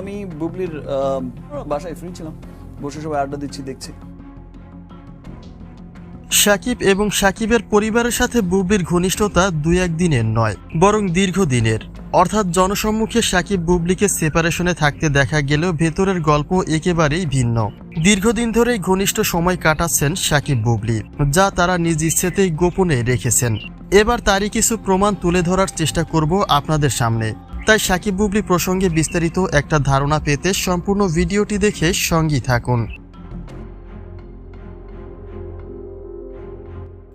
আমি বুবলির বাসায় ফ্রি ছিলাম। বসে সবাই আড্ডা দিচ্ছি, দেখছি। সাকিব এবং সাকিবের পরিবারের সাথে বুবলির ঘনিষ্ঠতা দুই একদিনের নয়, বরং দীর্ঘদিনের। অর্থাৎ জনসম্মুখে সাকিব বুবলিকে সেপারেশনে থাকতে দেখা গেলেও ভেতরের গল্প একেবারেই ভিন্ন। দীর্ঘদিন ধরেই ঘনিষ্ঠ সময় কাটাচ্ছেন সাকিব বুবলি, যা তারা নিজ ইচ্ছেতেই গোপনে রেখেছেন। এবার তারই কিছু প্রমাণ তুলে ধরার চেষ্টা করব আপনাদের সামনে। তাই সাকিব বুবলি প্রসঙ্গে বিস্তারিত একটা ধারণা পেতে সম্পূর্ণ ভিডিওটি দেখে সঙ্গী থাকুন।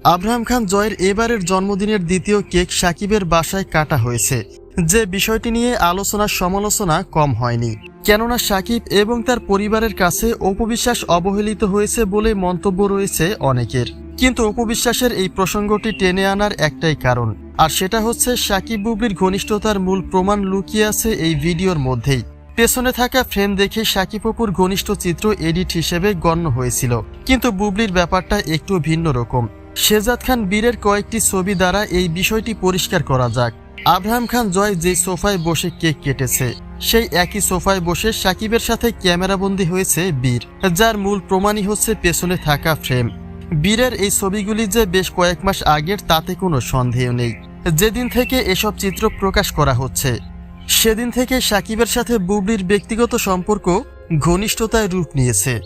আব্রাহাম খান জয়ের এবারের জন্মদিনের দ্বিতীয় কেক সাকিবের বাসায় কাটা হয়েছে। যে বিষয়টি নিয়ে আলোচনা সমালোচনা কম হয়নি। কেননা সাকিব এবং তার পরিবারের কাছে অপবিশ্বাস অবহেলিত হয়েছে বলে মন্তব্য রয়েছে অনেকের। কিন্তু অপবিশ্বাসের এই প্রসঙ্গটি টেনে আনার একটাই কারণ, আর সেটা হচ্ছে সাকিব বুবলির ঘনিষ্ঠতার মূল প্রমাণ লুকিয়ে আছে এই ভিডিওর মধ্যেই। পেছনে থাকা ফ্রেম দেখে সাকিব অপুর ঘনিষ্ঠ চিত্র এডিট হিসেবে গণ্য হয়েছিল, কিন্তু বুবলির ব্যাপারটা একটু ভিন্ন রকম। শেজাদ খান বীরের কয়েকটি ছবি দ্বারা এই বিষয়টি পরিষ্কার করা যাক। আব্রাহাম খান জয় যে সোফায় বসে কেক কেটেছে, সেই একই সোফায় বসে সাকিবের সাথে ক্যামেরাবন্দি হয়েছে বীর, যার মূল প্রমাণই হচ্ছে পেছনে থাকা ফ্রেম। বীরের এই ছবিগুলি যে বেশ কয়েক মাস আগের, তাতে কোনো সন্দেহ নেই। যেদিন থেকে এসব চিত্র প্রকাশ করা হচ্ছে, সেদিন থেকে সাকিবের সাথে বুবলির ব্যক্তিগত সম্পর্ক ঘনিষ্ঠতায় রূপ নিয়েছে।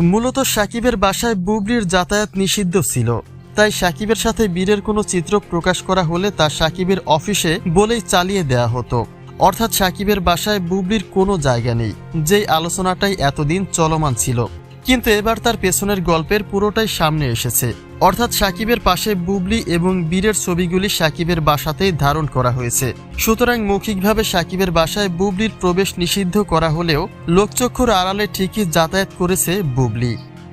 মূলত সাকিবের বাসায় বুবলির যাতায়াত নিষিদ্ধ ছিল। তাই সাকিবের সাথে বীরের কোনো চিত্র প্রকাশ করা হলে তা সাকিবের অফিসে বলেই চালিয়ে দেয়া হতো। অর্থাৎ সাকিবের বাসায় বুবলির কোনো জায়গা নেই। যেই আলোচনাটাই এতদিন চলমান ছিল। কিন্তু এবার তার পেছনের গল্পের পুরোটাই সামনে এসেছে। অর্থাৎ সাকিবের পাশে বুবলি এবং বীরের ছবিগুলি সাকিবের বাসাতেই ধারণ করা হয়েছে। সুতরাং মৌখিকভাবে সাকিবের বাসায় বুবলির প্রবেশ নিষিদ্ধ করা হলেও লোকচক্ষুর আড়ালে ঠিকই যাতায়াত করেছে বুবলি।